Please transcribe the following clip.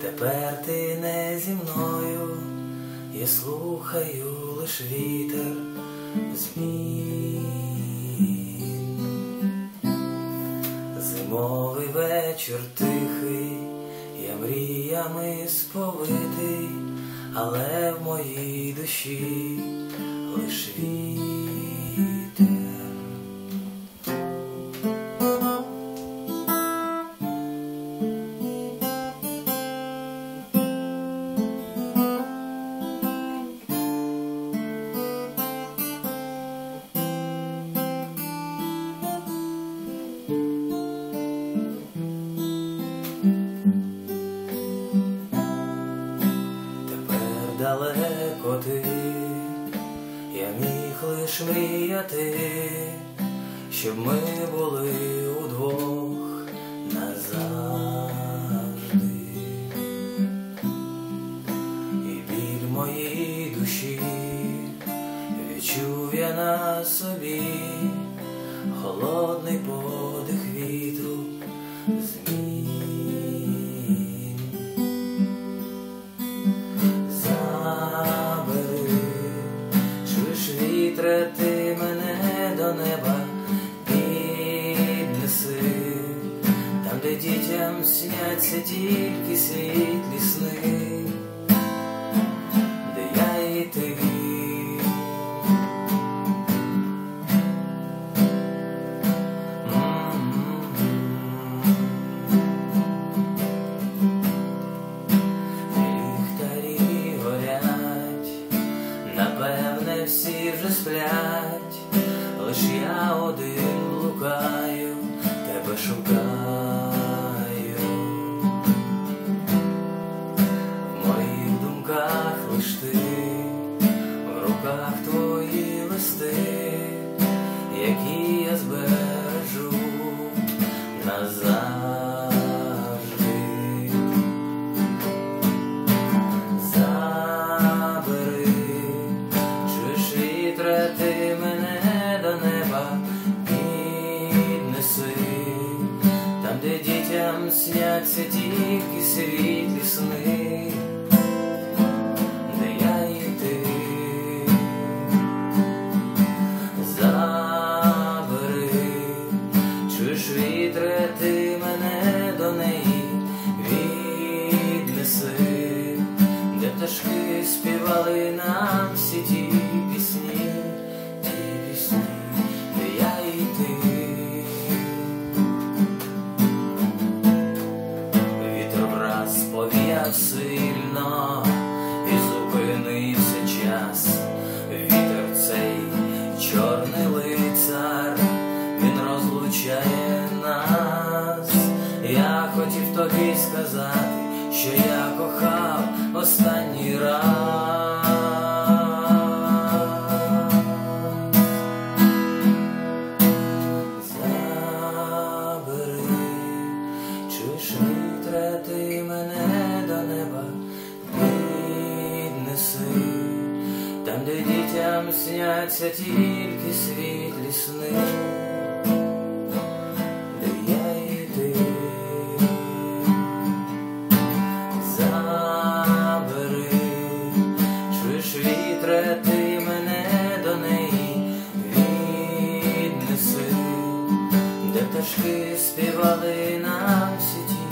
Тепер ти не зі мною, я слухаю лиш вітер змін. Зимовий вечір тихий, я мріями сповитий, але в моїй душі лиш вітер. Далеко ти, я міг лиш мріяти, щоб ми були удвох назавжди. І біль моїй душі відчув я на собі холодний подих вітру змін. Дітям сняться тільки світлі сни, де я і ти. Ліхтарі горять, напевне, всі вже сплять, лиш я один блукаю, тебе шукаю. Лиш ти, в руках твої листи, які я збережу назавжди. Забери, чуєш вітре, ти мене до неба піднеси, там, де дітям сняться тільки світлі сни, чуєш вітре, ти мене до неї? Віднеси, де пташки співали нам всі ті пісні, ті пісні, де я і ти. Вітер враз повіяв сильно і зупинився сказати, що я кохав останній раз. Забери, чуєш вітре, мене до неба піднеси, там, де дітям сняться тільки світлі сни. Діточки співали нам всі ті.